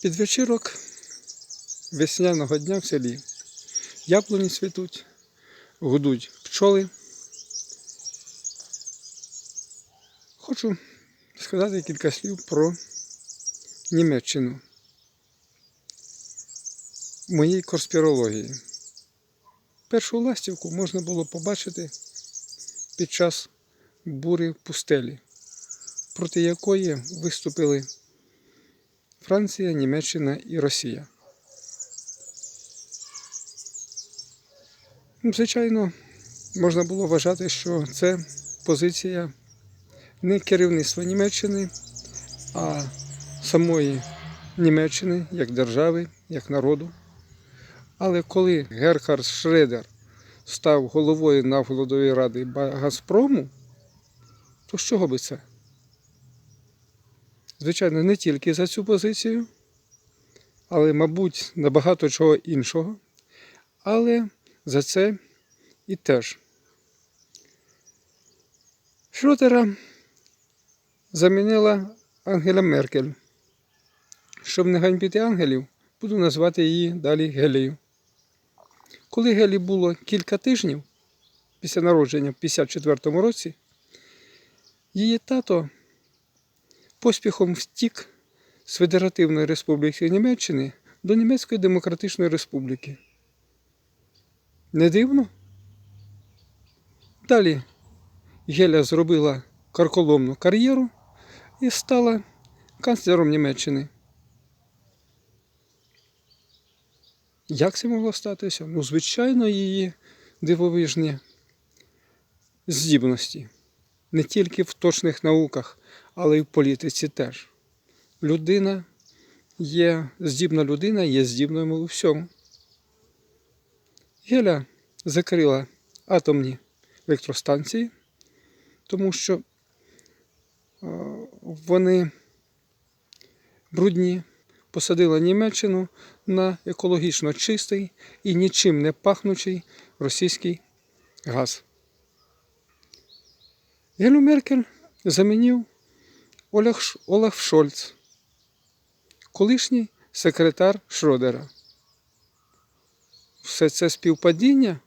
Під вечірок весняного дня в селі яблуні цвітуть, гудуть пчоли. Хочу сказати кілька слів про Німеччину в моїй конспірології. Першу ластівку можна було побачити під час бури в пустелі, проти якої виступили Франція, Німеччина і Росія. Ну, Звичайно, можна було вважати, що це позиція не керівництва Німеччини, а самої Німеччини як держави, як народу. Але коли Герхард Шредер став головою наглядової ради Газпрому, то з чого би це? Звичайно, не тільки за цю позицію, але, мабуть, на багато чого іншого. Але за це і теж. Шротера замінила Ангела Меркель. Щоб не ганьбити ангелів, буду назвати її далі Гелією. Коли Гелі було кілька тижнів після народження в 54-му році, її тато поспіхом втік з Федеративної Республіки Німеччини до Німецької Демократичної Республіки. Не дивно? Далі Геля зробила карколомну кар'єру і стала канцлером Німеччини. Як це могло статися? Ну, звичайно, її дивовижні здібності. Не тільки в точних науках, але й в політиці теж. Людина є здібна людина, є здібною у всьому. Геля закрила атомні електростанції, тому що е, вони брудні, посадила Німеччину на екологічно чистий і нічим не пахнучий російський газ. Гелю Меркель замінив Олаф Шольц, колишній секретар Шродера. Все це співпадіння